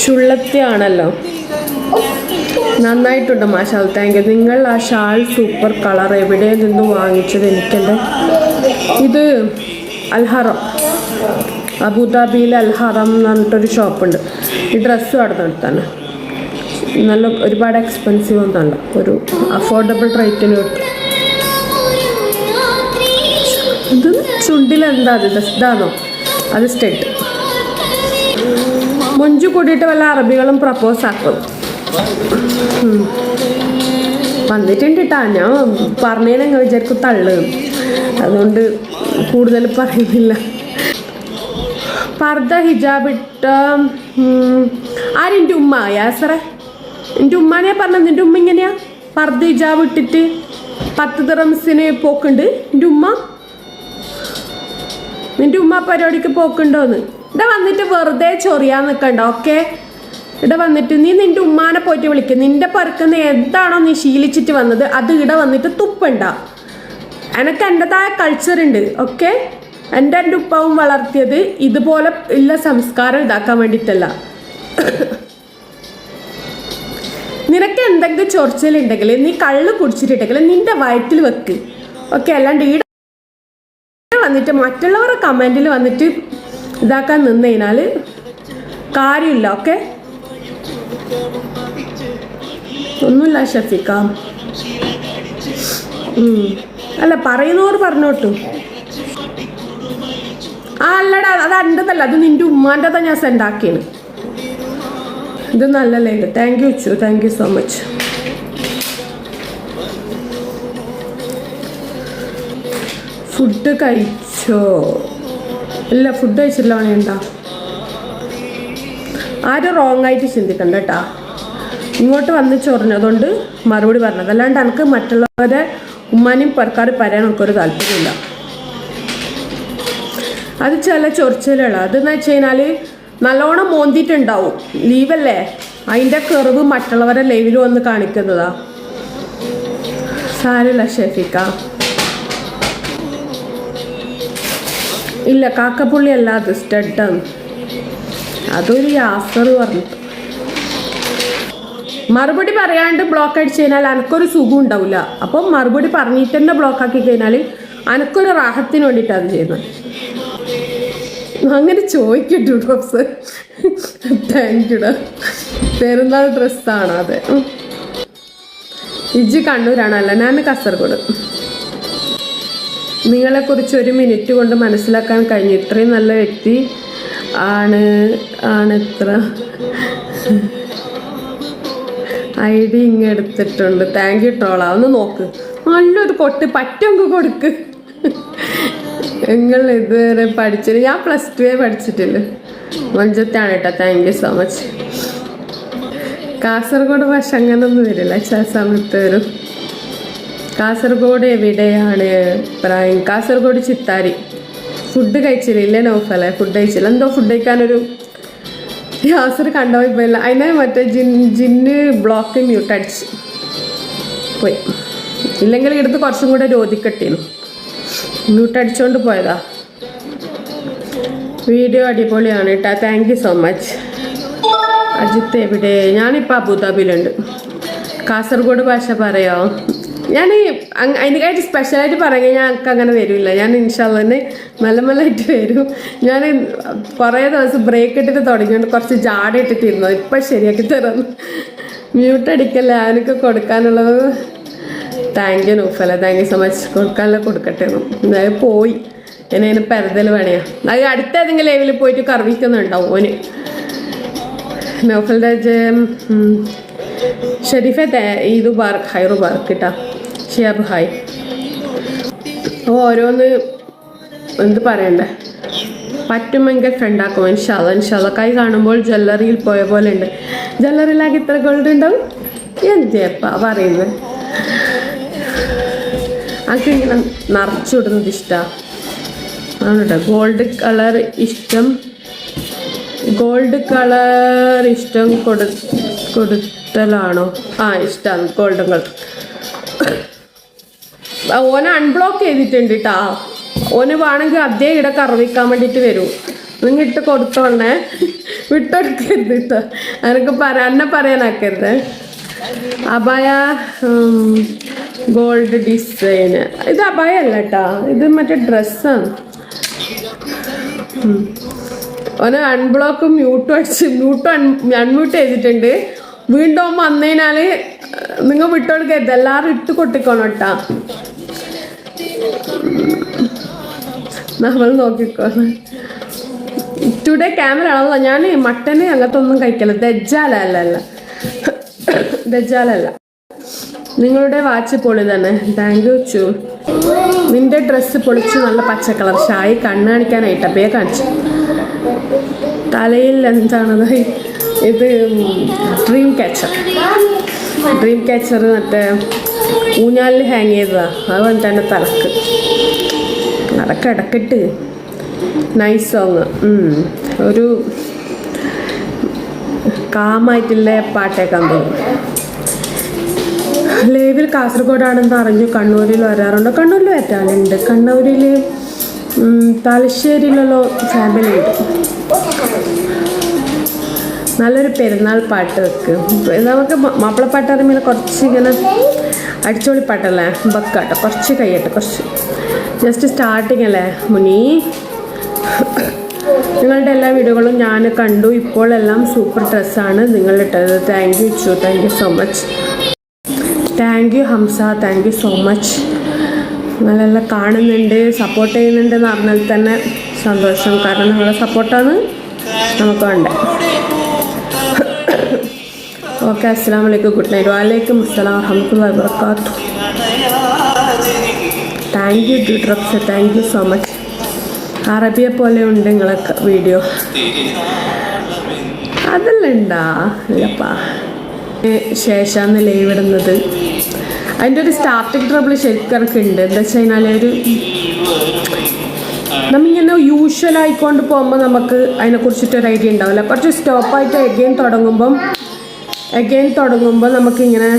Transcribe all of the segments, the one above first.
ചുള്ളത്തിയാണല്ലോ. നന്നായിട്ടുണ്ട് മാഷാൽ thank you നിങ്ങൾ ആ ഷാൾ സൂപ്പർ കളർ എവിടെ നിന്ന് വാങ്ങിച്ചത് എനിക്കെന്റെ ഇത് അൽഹറം. അബുദാബിയിലെ അൽഹറം എന്ന് പറഞ്ഞിട്ടൊരു ഷോപ്പുണ്ട്. ഈ ഡ്രസ്സും അവിടെ നടത്താണ് നല്ല ഒരുപാട് എക്സ്പെൻസീവ് ഒന്നല്ല ഒരു അഫോർഡബിൾ റേറ്റിന് കിട്ടും. ഇത് ചുണ്ടിലെന്താ? അത് ഇതാണോ? അത് സ്റ്റെഡ്. മുഞ്ചു കൂടിയിട്ട് വല്ല അറബികളും പ്രപ്പോസ് ആക്കും. വന്നിട്ടുണ്ട് കേട്ടാ ഞാൻ പറഞ്ഞതിനങ്ങ് വിചാരിക്കും തള്ളു. അതുകൊണ്ട് കൂടുതൽ പറയുന്നില്ല. പർദ്ദ ഹിജാബ് ഇട്ട ഉം, ആരെന്റെ ഉമ്മ? യാസറെ? എന്റെ ഉമ്മാനെയാ പറഞ്ഞത്? എന്റെ ഉമ്മ ഇങ്ങനെയാ? പർദ്ദ ഹിജാബ് ഇട്ടിട്ട് പത്ത് ദിറംസിന് പോക്കുണ്ട്. എന്റെ ഉമ്മ? നിന്റെ ഉമ്മ പരിപാടിക്ക് പോക്കുണ്ടോന്ന്? ഇവിടെ വന്നിട്ട് വെറുതെ ചൊറിയാൻ നിൽക്കണ്ട ഓക്കെ ഇവിടെ വന്നിട്ട് നീ നിന്റെ ഉമ്മാനെ പോയിട്ട് വിളിക്കും. നിന്റെ പറക്കുന്ന എന്താണോ നീ ശീലിച്ചിട്ട് വന്നത് അത് ഇവിടെ വന്നിട്ട് തുപ്പണ്ട. എനക്ക് എന്റെതായ കൾച്ചർ ഉണ്ട് ഓക്കെ എന്റെ എന്റെ ഉപ്പാവും വളർത്തിയത് ഇതുപോലെ ഉള്ള സംസ്കാരം ഇതാക്കാൻ വേണ്ടിയിട്ടല്ല. നിനക്ക് എന്തെങ്കിലും ചൊറിച്ചിലുണ്ടെങ്കിൽ നീ കള്ള് കുടിച്ചിട്ടുണ്ടെങ്കിൽ നിന്റെ വയറ്റിൽ വെക്ക് ഓക്കെ അല്ലാണ്ട് ഈടെ വന്നിട്ട് മറ്റുള്ളവരുടെ കമന്റിൽ വന്നിട്ട് ഇതാക്കാൻ നിന്ന് കഴിഞ്ഞാൽ കാര്യമില്ല ഓക്കെ ഒന്നുമില്ല ഷഫീക്ക അല്ല പറയുന്നവർ പറഞ്ഞോട്ടു ആ അല്ലടാ അത് അന്റെതല്ല അത് നിന്റെ ഉമ്മാന്റെതാ ഞാൻ സെൻഡ് ആക്കിയത്. ഇത് നല്ല ലെങ്ക് താങ്ക് യു ചു thank you so much food കഴിച്ചോ? ഇല്ല ഫുഡ് കഴിച്ചില്ല വേണ്ട ആരും റോങ് ആയിട്ട് ചിന്തിക്കണ്ട കേട്ടാ ഇങ്ങോട്ട് വന്ന് ചൊറിഞ്ഞതുകൊണ്ട് മറുപടി പറഞ്ഞത്. അല്ലാണ്ട് എനിക്ക് മറ്റുള്ളവരെ ഉമ്മാനെയും പെരക്കാട് പറയാൻ എനിക്കൊരു താല്പര്യമില്ല അത് ചില ചൊറിച്ചിലുകളാണ് അതെന്ന് വെച്ച് കഴിഞ്ഞാൽ നല്ലോണം മോന്തിയിട്ടുണ്ടാവും. ലീവല്ലേ? അതിന്റെ കെറിവ് മറ്റുള്ളവരെ ലൈവിൽ വന്ന് കാണിക്കുന്നതാ. സാരല്ല ഷെഫിക്ക. ഇല്ല കാക്കപ്പുള്ളി അല്ല അത് സ്റ്റഡാണ് അതൊരു യാസർ പറഞ്ഞു. മറുപടി പറയാണ്ട് ബ്ലോക്ക് അടിച്ചു കഴിഞ്ഞാൽ അനക്കൊരു സുഖം ഉണ്ടാവില്ല അപ്പം മറുപടി പറഞ്ഞിട്ട് തന്നെ ബ്ലോക്ക് ആക്കി കഴിഞ്ഞാൽ അനക്കൊരു റാഹത്തിന് വേണ്ടിയിട്ട് അത് ചെയ്യുന്നത്. അങ്ങനെ ചോദിക്കട്ടു ഡ്രസ് താങ്ക് യുടാ പെരുന്നാൾ ഡ്രസ്സാണ് അതെ? ഇജ്ജ് കണ്ണൂരാണല്ലോ ഞാൻ കാസർഗോഡ്. നിങ്ങളെക്കുറിച്ച് ഒരു മിനിറ്റ് കൊണ്ട് മനസ്സിലാക്കാൻ കഴിഞ്ഞു. ഇത്രയും നല്ല വ്യക്തി ആണ് ആണ് ഇത്ര. ഐ ഡി ഇങ്ങ് എടുത്തിട്ടുണ്ട്. താങ്ക് യു ട്രോളാ. ഒന്ന് നോക്ക്. നല്ലൊരു കൊട്ട് പറ്റൊക്കെ കൊടുക്ക്. നിങ്ങൾ ഇതുവരെ പഠിച്ചില്ല. ഞാൻ പ്ലസ് ടുവേ പഠിച്ചിട്ടില്ല. മഞ്ചത്താണ് കേട്ടോ. Thank you so much. Kasaragod ഭാഷ അങ്ങനൊന്നും വരില്ല. ചില സമയത്ത് വരും. കാസർഗോഡ് എവിടെയാണ് പ്രായം? കാസർഗോഡ് ചിത്താരി. ഫുഡ് കഴിച്ചില്ല നൗഫലെ ഫുഡ് കഴിച്ചില്ല. എന്തോ ഫുഡ് കഴിക്കാനൊരു യാസർ കണ്ടോ ഇപ്പം അതിനെ മറ്റേ ജിൻ ജിന്ന് ബ്ലോക്ക് മ്യൂട്ട് അടിച്ച്. പോയി. ഇല്ലെങ്കിൽ എടുത്ത് കുറച്ചും കൂടെ രോധിക്കട്ടീന്നു മ്യൂട്ട് അടിച്ചുകൊണ്ട് പോയതാ. വീഡിയോ അടിപൊളിയാണ് കേട്ടോ. Thank you so much Ajith എവിടെ? ഞാനിപ്പോൾ അബുദാബിയിലുണ്ട്. കാസർഗോഡ് ഭാഷ പറയോ? ഞാൻ അതിനേക്കായിട്ട് സ്പെഷ്യലായിട്ട് പറയാൻ ഞാൻ എനിക്ക് അങ്ങനെ വരില്ല ഞാൻ ഇൻഷാല്ല തന്നെ മെല്ലെ മെല്ലെ വരും. ഞാൻ കുറേ ദിവസം ബ്രേക്ക് ഇട്ടിട്ട് തുടങ്ങിയോണ്ട് കുറച്ച് ജാട ഇട്ടിട്ടിരുന്നു. ഇപ്പം ശരിയാക്കി തരാം. മ്യൂട്ട് അടിക്കല്ലേ? അതിനൊക്കെ കൊടുക്കാനുള്ളത്. Thank you Noufala. Thank you so much കൊടുക്കാനുള്ള കൊടുക്കട്ടെ അതായത് പോയി. എന്നെ അതിന് പെരുതൽ വേണയാ അത് അടുത്ത ഏതെങ്കിലും ലെവലിൽ പോയിട്ട് കർവിക്കുന്നുണ്ടാവും ഓന്. നൗഫൽ രാജ് ഷെരീഫെ തേ- ഈദ് ബാർക്ക് ഹൈറു ബാർക്ക് കേട്ടാ ഷിയാബ് ഹായ് ഓരോന്ന് എന്ത് പറയണ്ടേ? പറ്റുമെങ്കിൽ ഫ്രണ്ടാക്കും ഇൻഷാല്ല ഇൻഷാല്ല കൈ കാണുമ്പോൾ ജ്വല്ലറിയിൽ പോയ പോലെ ഉണ്ട്. ജ്വല്ലറിയിലാക്കി ഇത്ര ഗോൾഡ് ഉണ്ടാവും? എന്തേപ്പാ പറയുന്നത് എനിക്ക് ഇങ്ങനെ നിറച്ചിടുന്നത് ഇഷ്ടമാണ് ആണോട്ടോ ഗോൾഡ് കളർ ഇഷ്ടം. ഗോൾഡ് കളർ ഇഷ്ടം കൊടു കൊടുത്തലാണോ? ആ ഇഷ്ടമാണ് ഗോൾഡൻ കളർ ഓനെ അൺബ്ലോക്ക് ചെയ്തിട്ടുണ്ട് കേട്ടാ ഓന് വേണമെങ്കിൽ അതേ ഇട കറവിക്കാൻ വേണ്ടിയിട്ട് വരൂ. നിങ്ങൾ ഇട്ട് കൊടുത്തോണ്ടേ. വിട്ടെടുക്കരുത് കേട്ടോ എനിക്ക് പറയാ എന്നെ പറയാനാക്കരുത്. അബായ ഗോൾഡ് ഡിസൈൻ ഇത് അബായ അല്ല കേട്ടാ ഇത് മറ്റേ ഡ്രസ്സാണ് ഓന് അൺബ്ലോക്ക് മ്യൂട്ടും അടിച്ച് മ്യൂട്ടും അൺമ്യൂട്ട് ചെയ്തിട്ടുണ്ട്. വീണ്ടും വന്നതിനാല് നിങ്ങൾ വിട്ടുകൊടുക്കരുത് എല്ലാവരും ഇട്ട് കൊട്ടിക്കോണം കേട്ടാ. നമ്മൾ നോക്കിക്കോണം. ടുഡേ ക്യാമറ ആണല്ലോ. ഞാൻ മട്ടന് അങ്ങനത്തെ ഒന്നും കഴിക്കല്ല ദജ്ജാലല്ല അല്ല. നിങ്ങളുടെ വാച്ച് പൊളി തന്നെ താങ്ക് യു ചു നിന്റെ ഡ്രസ്സ് പൊളിച്ചു നല്ല പച്ച കളർ ഷായി കണ്ണ് കാണിക്കാനായിട്ട്. അപ്പേ കാണിച്ചു. തലയിൽ എന്താണത്? ഇത് ഡ്രീം ക്യാച്ചർ ഡ്രീം ക്യാച്ചർ മറ്റേ ഊഞ്ഞാലിൽ ഹാങ് ചെയ്തതാ. അത് വന്നിട്ട് എന്റെ തലക്ക്. അതൊക്കെ ഇടക്കിട്ട് നൈസ് സോങ് ഒരു കാമായിട്ടുള്ള പാട്ടേക്കാൻ തോന്നും ലേവിൽ കാസർഗോഡാണെന്ന് അറിഞ്ഞു. കണ്ണൂരിൽ വരാറുണ്ട്. കണ്ണൂരിൽ വരാറുണ്ട്. കണ്ണൂരിൽ തലശ്ശേരിയിലുള്ള ഫാമിലി ഉണ്ട്. നല്ലൊരു പെരുന്നാൾ പാട്ട് വെക്ക്. നമുക്ക് മാപ്പിളപ്പാട്ട് അറിയുമ്പോൾ കുറച്ച് ഇങ്ങനെ അടിച്ചോളി പാട്ടല്ലേ? ബക്കാട്ടോ കുറച്ച് കൈയ്യട്ടെ കുറച്ച്. ജസ്റ്റ് സ്റ്റാർട്ടിങ് അല്ലേ മുനി? നിങ്ങളുടെ എല്ലാ വീഡിയോകളും ഞാൻ കണ്ടു. ഇപ്പോൾ എല്ലാം സൂപ്പർ ഡ്രസ്സാണ് നിങ്ങൾ ഇട്ടത്. താങ്ക് യു ചു thank you so much thank you Hamza thank you so much നിങ്ങളെല്ലാം കാണുന്നുണ്ട് സപ്പോർട്ട് ചെയ്യുന്നുണ്ട് എന്ന് പറഞ്ഞാൽ തന്നെ സന്തോഷം. കാരണം നിങ്ങളെ സപ്പോർട്ടാണ് നമുക്ക് വേണ്ടത്. ഓക്കെ അസ്സാം വലൈക്കും ഗുഡ് നൈറ്റ്. വാലേക്കും അസ്സലാം വറഹമത്തുള്ള വാബർക്കാത്തു താങ്ക് യു ഡ്യൂട്രപ്സ് താങ്ക് യു സോ മച്ച് അറബിയെ പോലെ ഉണ്ട് നിങ്ങളൊക്കെ വീഡിയോ. അതെല്ലാം ഉണ്ടാ ഇല്ലപ്പാ ശേഷമാണ് ലൈവ് ഇടുന്നത്. അതിന്റെ ഒരു സ്റ്റാർട്ടിങ് ട്രബിൾ ശരിക്കും ഉണ്ട് എന്താ വെച്ച് കഴിഞ്ഞാൽ ഒരു നമ്മിങ്ങനെ യൂഷ്വൽ ആയിക്കൊണ്ട് പോകുമ്പോൾ നമുക്ക് അതിനെക്കുറിച്ചിട്ട് ഒരു ഐഡിയ ഉണ്ടാവില്ല കുറച്ച് സ്റ്റോപ്പായിട്ട് എഗെയിൻ തുടങ്ങുമ്പം എഗെയിൻ തുടങ്ങുമ്പോൾ നമുക്കിങ്ങനെ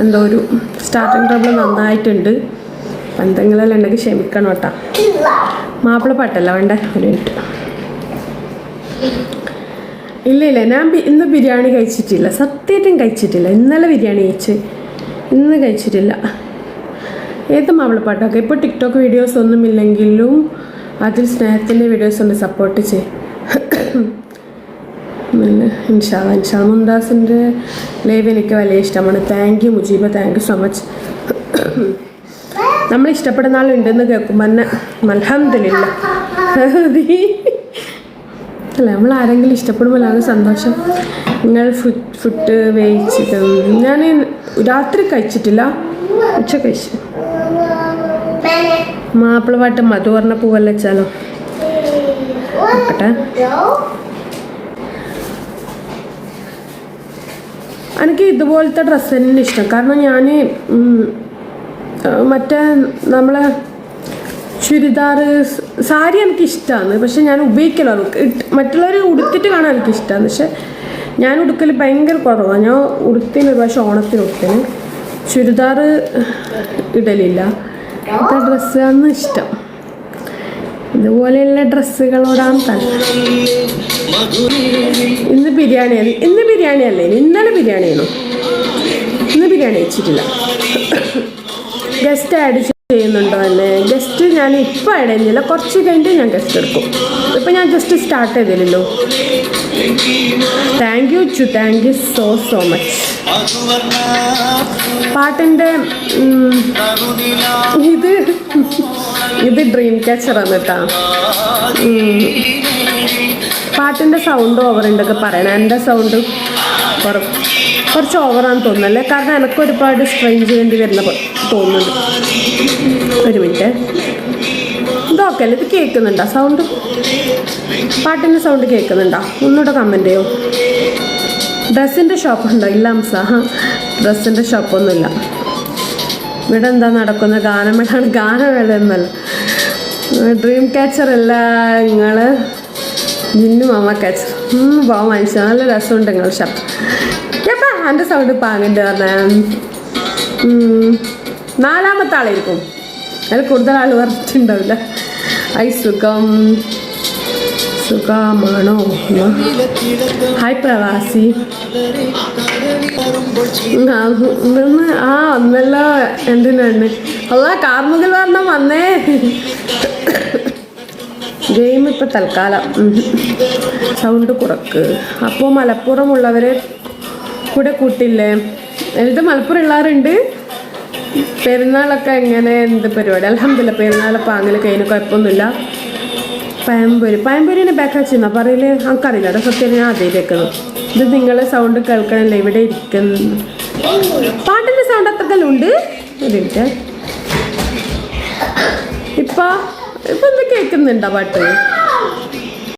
എന്തോ ഒരു സ്റ്റാർട്ടിങ് ട്രബിൾ നന്നായിട്ടുണ്ട്. എന്തെങ്കിലും ഉണ്ടെങ്കിൽ ക്ഷമിക്കണം കേട്ടോ. മാപ്പിള പാട്ടല്ല വേണ്ട? ഒരു മിനിറ്റ് ഇല്ല ഇല്ല ഞാൻ ഇന്ന് ബിരിയാണി കഴിച്ചിട്ടില്ല. സത്യമായിട്ടും കഴിച്ചിട്ടില്ല. ഇന്നലെ ബിരിയാണി കഴിച്ച്. ഇന്ന് കഴിച്ചിട്ടില്ല. ഏത് മാപ്പിളപ്പാട്ടൊക്കെ ഇപ്പോൾ ടിക്ടോക്ക് വീഡിയോസ് ഒന്നുമില്ലെങ്കിലും അതിൽ സ്നേഹത്തിന്റെ വീഡിയോസ് ഒന്ന് സപ്പോർട്ട് ചെയ്യും പിന്നെ ഇൻഷാല്ല ഇൻഷാ മുംതാസിന്റെ ലൈവ് എനിക്ക് വലിയ ഇഷ്ടമാണ്. Thank you Mujeeba. Thank you so much നമ്മൾ ഇഷ്ടപ്പെടുന്ന ആളുണ്ടെന്ന് കേൾക്കുമ്പോൾ തന്നെ അൽഹംദുലില്ല. അല്ല നമ്മൾ ആരെങ്കിലും ഇഷ്ടപ്പെടുമ്പോൾ അത് സന്തോഷം. നിങ്ങൾ ഫുഡ് ഫുഡ് വേവിച്ചിട്ട് ഞാൻ രാത്രി കഴിച്ചിട്ടില്ല. ഉച്ച കഴിച്ചു. മാപ്പിള പാട്ട് മധു പറഞ്ഞ പൂവല്ല വെച്ചാലോ? എനിക്ക് ഇതുപോലത്തെ ഡ്രസ്സ് തന്നെ ഇഷ്ടം. കാരണം ഞാൻ മറ്റേ നമ്മളെ ചുരിദാർ സാരി എനിക്ക് ഇഷ്ടമാണ് പക്ഷെ ഞാൻ ഉപയോഗിക്കലോ. മറ്റുള്ളവർ ഉടുത്തിട്ട് കാണാൻ എനിക്ക് ഇഷ്ടമാണ് പക്ഷെ ഞാൻ ഉടുക്കൽ ഭയങ്കര കുറവാണ് ഞാൻ ഉടുത്തിന് ഒരു പക്ഷേ ഓണത്തിന് ഉടുത്തിന് ചുരിദാർ ഇടലില്ല. ഡ്രസ്സാണ് ഇഷ്ടം. ഇതുപോലെയുള്ള ഡ്രസ്സുകളോടാണ് തന്നെ ഇന്ന് ബിരിയാണി അല്ല ഇന്ന് ബിരിയാണി അല്ലേ ഇന്നലെ ബിരിയാണി ആണോ ഇന്ന് ബിരിയാണി വെച്ചിട്ടില്ല. ഗസ്റ്റ് ആഡ് ചെയ്യുന്നുണ്ടോ അല്ലെ ഗസ്റ്റ് ഞാൻ ഇപ്പം ആഡ് ചെയ്യുന്നില്ല കുറച്ച് കഴിഞ്ഞിട്ട് ഞാൻ ഗസ്റ്റ് എടുക്കും. ഇപ്പം ഞാൻ ജസ്റ്റ് സ്റ്റാർട്ട് ചെയ്തില്ലല്ലോ. താങ്ക് യു ചു thank you so so much പാട്ടിന്റെ ഇത് ഇത് ഡ്രീം ക്യാച്ചറാണ് കേട്ടോ പാട്ടിന്റെ സൗണ്ട് ഓവർ ഉണ്ടൊക്കെ പറയണം. എന്റെ സൗണ്ട് കുറച്ച് ഓവറാന്ന് തോന്നുന്നല്ലേ കാരണം എനിക്ക് ഒരുപാട് സ്ട്രെയിൻ ചെയ്യേണ്ടി വരുന്ന തോന്നുന്നു ഒരു മിനിറ്റ്. ഇതൊക്കെ അല്ലേ? ഇത് കേൾക്കുന്നുണ്ടോ? സൗണ്ട് പാട്ടിന്റെ സൗണ്ട് കേൾക്കുന്നുണ്ടോ? ഒന്നുകൂടെ കമന്റ് ചെയ്യോ? ഡ്രസ്സിന്റെ ഷോപ്പ് ഉണ്ടോ? ഇല്ല അംസ. ഡ്രസ്സിന്റെ ഷോപ്പൊന്നുമില്ല ഇവിടെ എന്താ നടക്കുന്ന ഗാനമേളാണ് ഗാനമേള എന്നല്ല. ഡ്രീം ക്യാച്ചർ അല്ല നിങ്ങൾ ജിന്നു മാമ ക്യാച്ചർ പോവാൻ മനുഷ്യ. നല്ല രസമുണ്ട് നിങ്ങൾ ഷർട്ട് എപ്പാ എന്റെ സൗണ്ട് പാങ്ങന്റെ പറഞ്ഞ നാലാമത്തെ ആളായിരിക്കും. അതിൽ കൂടുതൽ ആൾ പറഞ്ഞിട്ടുണ്ടാവില്ല ഐ സുഖം. സുഖമാണോ. ഹായ് പ്രവാസി. ആ, ഒന്നല്ല എന്തിനാണ്? അല്ല കാർമുകിൽ വരണം വന്നേ. ഗെയിം ഇപ്പം തൽക്കാലം. സൗണ്ട് കുറക്ക്. അപ്പോൾ മലപ്പുറമുള്ളവരെ കൂടെ കൂട്ടില്ലേ? എന്നിട്ട് മലപ്പുറം ഉള്ളവരുണ്ട് പെരുന്നാളൊക്കെ എങ്ങനെ എന്ത് പരിപാടി? അലഹമില്ല പെരുന്നാളപ്പോൾ അങ്ങനെ കഴിഞ്ഞ കുഴപ്പമൊന്നുമില്ല. പയമ്പൂരി. പയമ്പൂരിനെ ബാക്ക് വെച്ചിരുന്ന പറയില്ലേ നമുക്കറിയില്ല അത് സത്യം ഞാൻ അതേ കേൾക്കുന്നു ഇത് നിങ്ങളെ സൗണ്ട് കേൾക്കണല്ലേ? ഇവിടെ ഇരിക്കുന്നു പാട്ടിന്റെ സൗണ്ട് അത്രക്കെല്ലാം ഉണ്ട്? മിനിറ്റ് ഇപ്പൊ ഇപ്പൊ എന്താ കേൾക്കുന്നുണ്ടോ പാട്ട്?